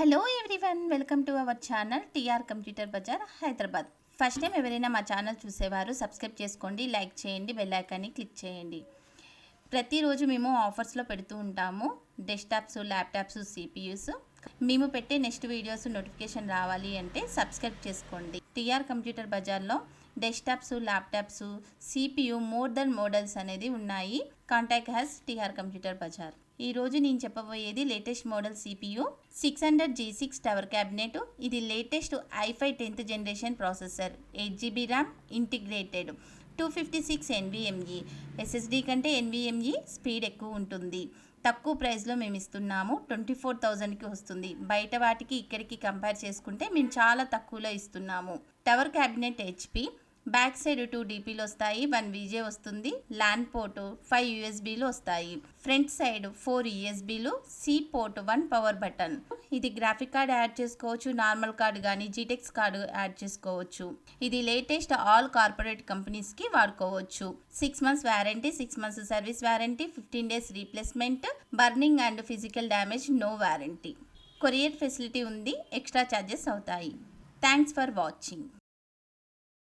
Hello everyone welcome to our channel TR computer Bazaar Hyderabad first time ఎవరైనా మా channel చూసేవారు subscribe చేసుకోండి like చేయండి బెల్ ఐకాన్ని క్లిక్ చేయండి. ప్రతిరోజు మేము ఆఫర్స్లో పెడుతూ ఉంటాము డెస్క్టాప్స్ ల్యాప్టాప్స్ సిపియూస్ మేము పెట్టే నెక్స్ట్ వీడియోస్ నోటిఫికేషన్ రావాలి అంటే సబ్స్క్రైబ్ చేసుకోండి. టీఆర్ కంప్యూటర్ బజార్లో desktops laptops CPU more than models అనేది ఉన్నాయి. Contact us TR computer bazaar ఈ రోజు నేను చెప్పబోయేది latest model CPU six hundred G six tower cabinet ఇది latest i five tenth generation processor eight GB RAM integrated two fifty six NVMe SSD కంటే NVMe speed ఎక్కువ ఉంటుంది. తక్కువ ప్రైస్లో మేము ఇస్తున్నాము ట్వంటీ ఫోర్ థౌజండ్కి వస్తుంది. బయట వాటికి ఇక్కడికి కంపేర్ చేసుకుంటే మేము చాలా తక్కువలో ఇస్తున్నాము. Tower cabinet HP back side two డీపీలు వస్తాయి వన్ విజే వస్తుంది ల్యాండ్ పోర్టు ఫైవ్ యూఎస్బీలు వస్తాయి. Front side four యూఎస్బీలు C port one power button. ఇది గ్రాఫిక్ కార్డ్ యాడ్ చేసుకోవచ్చు నార్మల్ కార్డ్ కానీ జీటెక్స్ కార్డు యాడ్ చేసుకోవచ్చు. ఇది లేటెస్ట్ ఆల్ కార్పొరేట్ కంపెనీస్కి వాడుకోవచ్చు. Six months warranty six months service warranty fifteen days replacement burning and physical damage no warranty courier facility ఉంది extra charges అవుతాయి. Thanks for watching.